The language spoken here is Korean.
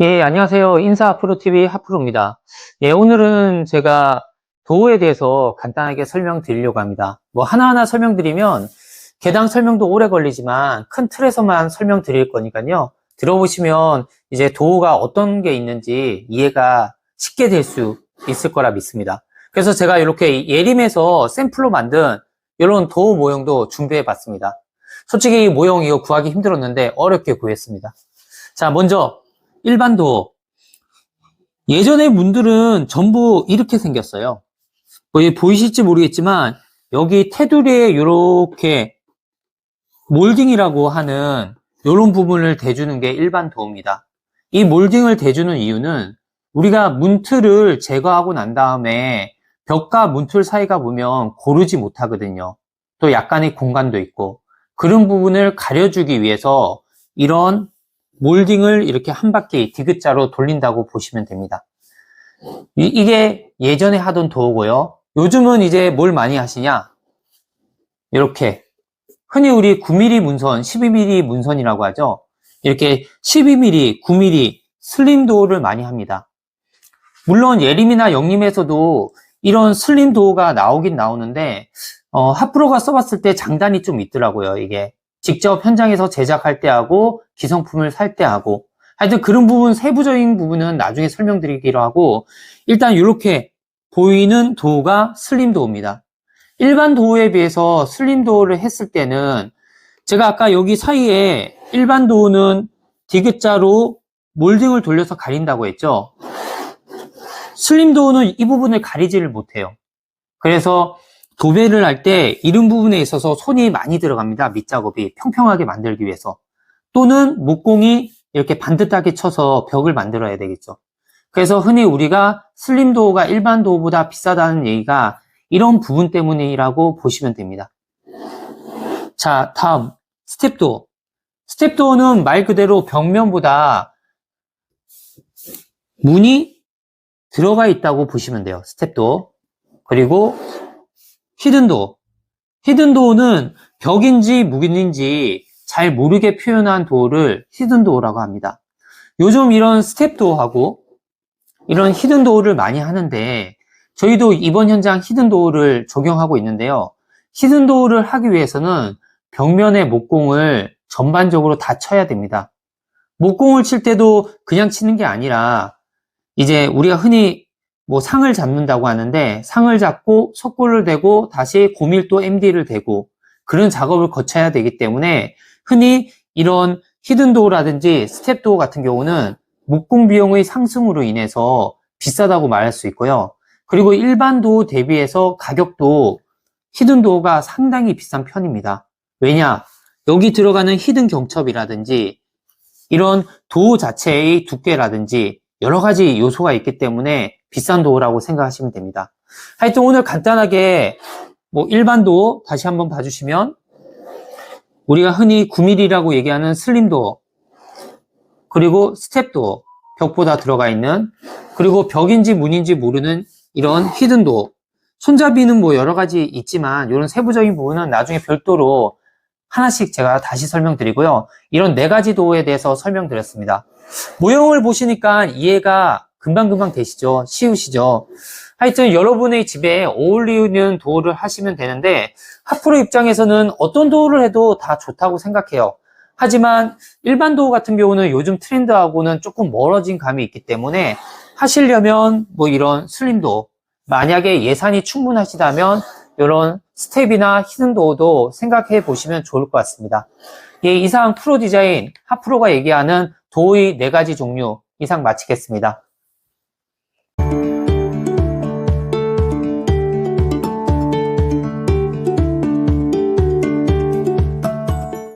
예, 안녕하세요. 인사 프로TV 하프로입니다. 예, 오늘은 제가 도어에 대해서 간단하게 설명드리려고 합니다. 뭐 하나하나 설명드리면 개당 설명도 오래 걸리지만 큰 틀에서만 설명드릴 거니까요. 들어보시면 이제 도어가 어떤 게 있는지 이해가 쉽게 될 수 있을 거라 믿습니다. 그래서 제가 이렇게 예림에서 샘플로 만든 이런 도어 모형도 준비해 봤습니다. 솔직히 이 모형 이거 구하기 힘들었는데 어렵게 구했습니다. 자, 먼저 일반 도어. 예전의 문들은 전부 이렇게 생겼어요. 뭐 보이실지 모르겠지만 여기 테두리에 이렇게 몰딩이라고 하는 이런 부분을 대주는 게 일반 도어입니다. 이 몰딩을 대주는 이유는 우리가 문틀을 제거하고 난 다음에 벽과 문틀 사이가 보면 고르지 못하거든요. 또 약간의 공간도 있고 그런 부분을 가려주기 위해서 이런 몰딩을 이렇게 한 바퀴 디귿자로 돌린다고 보시면 됩니다. 이, 게 예전에 하던 도어고요. 요즘은 이제 뭘 많이 하시냐? 이렇게 흔히 우리 9mm 문선, 12mm 문선이라고 하죠. 이렇게 12mm, 9mm 슬림 도어를 많이 합니다. 물론 예림이나 영림에서도 이런 슬림 도어가 나오긴 나오는데 어, 하프로가 써봤을 때 장단이 좀 있더라고요. 이게 직접 현장에서 제작할 때 하고 기성품을 살 때 하고 하여튼 그런 부분 세부적인 부분은 나중에 설명드리기로 하고 일단 이렇게 보이는 도어가 슬림 도어입니다. 일반 도어에 비해서 슬림 도어를 했을 때는 제가 아까 여기 사이에 일반 도어는 디귿자로 몰딩을 돌려서 가린다고 했죠. 슬림 도어는 이 부분을 가리지를 못해요. 그래서 도배를 할 때 이런 부분에 있어서 손이 많이 들어갑니다. 밑작업이 평평하게 만들기 위해서. 또는 목공이 이렇게 반듯하게 쳐서 벽을 만들어야 되겠죠. 그래서 흔히 우리가 슬림 도어가 일반 도어보다 비싸다는 얘기가 이런 부분 때문이라고 보시면 됩니다. 자, 다음 스텝 도어. 스텝 도어는 말 그대로 벽면보다 문이 들어가 있다고 보시면 돼요. 스텝 도어. 그리고 히든도어. 히든도어는 벽인지 무인인지 잘 모르게 표현한 도어를 히든도어라고 합니다. 요즘 이런 스텝도어하고 이런 히든도어를 많이 하는데 저희도 이번 현장 히든도어를 적용하고 있는데요. 히든도어를 하기 위해서는 벽면의 목공을 전반적으로 다 쳐야 됩니다. 목공을 칠 때도 그냥 치는 게 아니라 이제 우리가 흔히 뭐 상을 잡는다고 하는데 상을 잡고 석고를 대고 다시 고밀도 MD를 대고 그런 작업을 거쳐야 되기 때문에 흔히 이런 히든도어라든지 스텝도어 같은 경우는 목공 비용의 상승으로 인해서 비싸다고 말할 수 있고요. 그리고 일반 도어 대비해서 가격도 히든 도어가 상당히 비싼 편입니다. 왜냐? 여기 들어가는 히든 경첩이라든지 이런 도어 자체의 두께라든지 여러 가지 요소가 있기 때문에 비싼 도어라고 생각하시면 됩니다. 하여튼 오늘 간단하게 뭐 일반 도어 다시 한번 봐주시면 우리가 흔히 9mm라고 얘기하는 슬림 도어 그리고 스텝 도어 벽보다 들어가 있는 그리고 벽인지 문인지 모르는 이런 히든 도어 손잡이는 뭐 여러 가지 있지만 이런 세부적인 부분은 나중에 별도로 하나씩 제가 다시 설명드리고요. 이런 네 가지 도어에 대해서 설명드렸습니다. 모형을 보시니까 이해가 금방금방 되시죠? 쉬우시죠? 하여튼 여러분의 집에 어울리는 도어를 하시면 되는데 하프로 입장에서는 어떤 도어를 해도 다 좋다고 생각해요. 하지만 일반 도어 같은 경우는 요즘 트렌드하고는 조금 멀어진 감이 있기 때문에 하시려면 뭐 이런 슬림 도어 만약에 예산이 충분하시다면 이런 스텝이나 히든 도어도 생각해 보시면 좋을 것 같습니다. 예, 이상 프로 디자인 하프로가 얘기하는 도어의 네 가지 종류 이상 마치겠습니다.